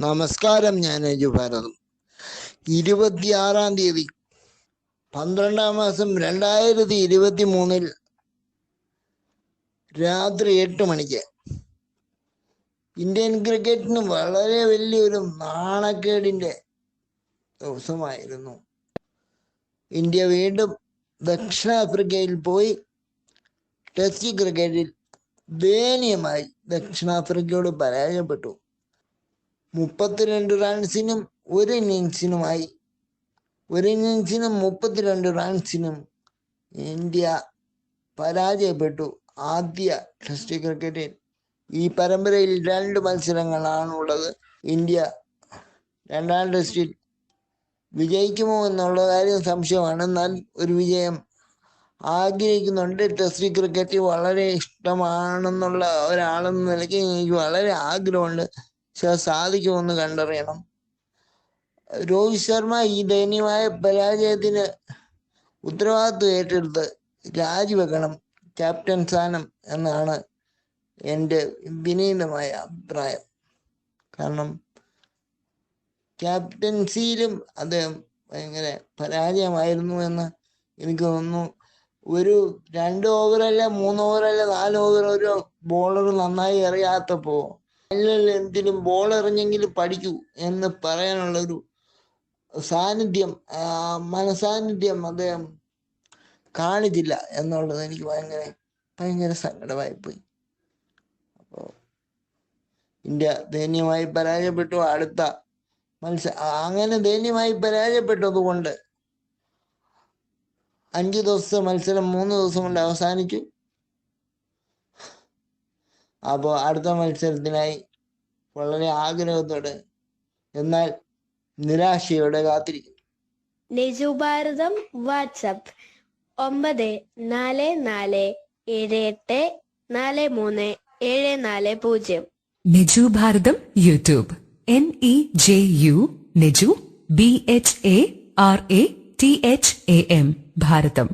നമസ്കാരം ഞാൻ അജു ഭാരതം ഇരുപത്തിയാറാം തീയതി പന്ത്രണ്ടാം മാസം രണ്ടായിരത്തി ഇരുപത്തി മൂന്നിൽ രാത്രി എട്ട് മണിക്ക് ഇന്ത്യൻ ക്രിക്കറ്റിന് വളരെ വലിയൊരു നാണക്കേടിന്റെ ദിവസമായിരുന്നു. ഇന്ത്യ വീണ്ടും ദക്ഷിണാഫ്രിക്കയിൽ പോയി. ടെസ്റ്റ് ക്രിക്കറ്റിൽ ദയനീയമായി ദക്ഷിണാഫ്രിക്കയോട് പരാജയപ്പെട്ടു. മുപ്പത്തിരണ്ട് റൺസിനും ഒരു ഇന്നിങ്സിനുമായി ഒരു ഇന്നിങ്സിനും മുപ്പത്തിരണ്ട് റൺസിനും ഇന്ത്യ പരാജയപ്പെട്ടു. ആദ്യ ടെസ്റ്റ് ക്രിക്കറ്റിൽ ഈ പരമ്പരയിൽ രണ്ട് മത്സരങ്ങളാണുള്ളത്. ഇന്ത്യ രണ്ടാം ടെസ്റ്റിൽ വിജയിക്കുമോ എന്നുള്ള കാര്യം സംശയമാണ്. എന്നാൽ ഒരു വിജയം ആഗ്രഹിക്കുന്നുണ്ട്. ടെസ്റ്റ് ക്രിക്കറ്റ് വളരെ ഇഷ്ടമാണെന്നുള്ള ഒരാളെന്ന നിലയ്ക്ക് എനിക്ക് വളരെ ആഗ്രഹമുണ്ട്. സാധിക്കുമെന്ന് കണ്ടറിയണം. രോഹിത് ശർമ്മ ഈ ദയനീയമായ പരാജയത്തിന് ഉത്തരവാദിത്വം ഏറ്റെടുത്ത് രാജിവെക്കണം ക്യാപ്റ്റൻ സ്ഥാനം എന്നാണ് എന്റെ വിനീതമായ അഭിപ്രായം. കാരണം ക്യാപ്റ്റൻസിയിലും അദ്ദേഹം ഭയങ്കര പരാജയമായിരുന്നു എന്ന് എനിക്ക് തോന്നുന്നു. ഒരു രണ്ട് ഓവറല്ല മൂന്ന് ഓവറല്ല നാല് ഓവർ ഒരു ബോളർ നന്നായി എറിയാത്തപ്പോ അല്ലെങ്കിൽ എന്തിനും ബോൾ എറിഞ്ഞെങ്കിലും പഠിക്കൂ എന്ന് പറയാനുള്ള ഒരു സാന്നിധ്യം മനസാന്നിധ്യം അദ്ദേഹം കാണിച്ചില്ല എന്നുള്ളത് എനിക്ക് ഭയങ്കര ഭയങ്കര സങ്കടമായി പോയി അപ്പോൾ ഇന്ത്യ ദയനീയമായി പരാജയപ്പെട്ടു. അടുത്ത മത്സ അങ്ങനെ ദയനീയമായി പരാജയപ്പെട്ടത് കൊണ്ട് അഞ്ച് ദിവസത്തെ മത്സരം മൂന്ന് ദിവസം കൊണ്ട് അവസാനിച്ചു. അപ്പോൾ അടുത്ത മത്സരത്തിനായി വളരെ ആഗ്രഹത്തോടെ എന്നാൽ നിരാശയോടെ കാത്തിരിക്കുന്നു. നെജു ഭാരതം വാട്സപ്പ് ഒമ്പത് നാല് നാല് ഏഴ് എട്ട് നാല് മൂന്ന് ഏഴ് നാല് പൂജ്യം. Niju Bharatham YouTube. N I J U Niju B H A R A T H A M Bharatham.